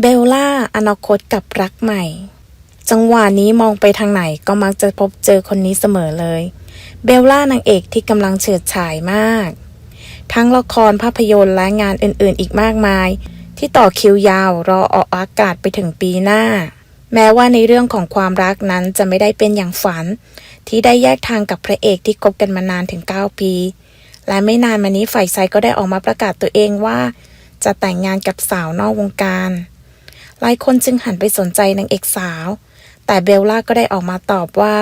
เบลล่าอนาคตกับรักใหม่ จังหวะนี้มองไปทางไหนก็มักจะพบเจอคนนี้เสมอเลย เบลล่านางเอกที่กำลังเฉิดฉายมาก ทั้งละครภาพยนตร์และงานอื่นๆ อีกมากมาย ที่ต่อคิวยาวรอออกอากาศไปถึงปีหน้า แม้ว่าในเรื่องของความรักนั้นจะไม่ได้เป็นอย่างฝัน ที่ได้แยกทางกับพระเอกที่คบกันมานานถึง 9 ปี และไม่นานมานี้ฝ่ายชายก็ได้ออกมาประกาศตัวเองว่า จะแต่งงานกับสาวนอกวงการ หลายคนจึงหันไปสนใจนางเอกสาว แต่เบลล่าก็ได้ออกมาตอบว่า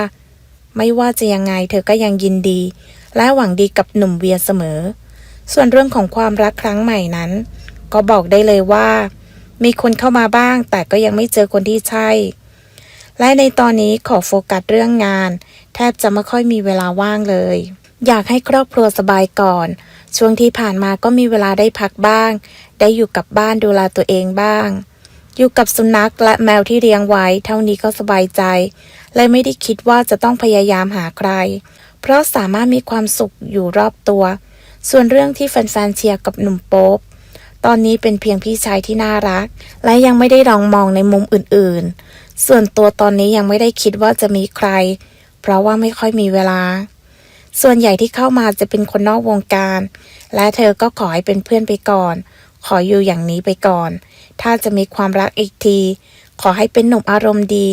ไม่ว่าจะยังไงเธอก็ยังยินดี และหวังดีกับหนุ่มเวียเสมอ ส่วนเรื่องของความรักครั้งใหม่นั้น ก็บอกได้เลยว่า มีคนเข้ามาบ้าง แต่ก็ยังไม่เจอคนที่ใช่ และในตอนนี้ขอโฟกัสเรื่องงาน แทบจะไม่ค่อยมีเวลาว่างเลย อยากให้ครอบครัวสบายก่อนช่วงที่ผ่านมาก็มีเวลาได้พักบ้าง ได้อยู่กับบ้านดูแลตัวเองบ้าง อยู่กับสุนัขและแมวที่เลี้ยงไว้ เท่านี้ก็สบายใจเลยไม่ได้คิดว่าจะต้องพยายามหาใคร เพราะสามารถมีความสุขอยู่รอบตัว ส่วนเรื่องที่แฟนๆเชียร์กับหนุ่มโป๊ปตอนนี้เป็นเพียงพี่ชายที่น่ารัก และยังไม่ได้ลองมองในมุมอื่นๆ ส่วนตัวตอนนี้ยังไม่ได้คิดว่าจะมีใคร เพราะว่าไม่ค่อยมีเวลา ส่วนใหญ่ที่เข้ามาจะเป็นคนนอกวงการ และเธอก็ขอให้เป็นเพื่อนไปก่อน ขออยู่อย่างนี้ไปก่อน ถ้าจะมีความรักอีกที ขอให้เป็นหนุ่มอารมณ์ดี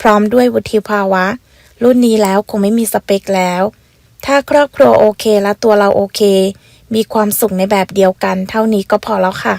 พร้อมด้วยวุฒิภาวะ รุ่นนี้แล้วคงไม่มีสเปคแล้ว ถ้าครอบครัวโอเคและตัวเราโอเค มีความสุขในแบบเดียวกัน เท่านี้ก็พอแล้วค่ะ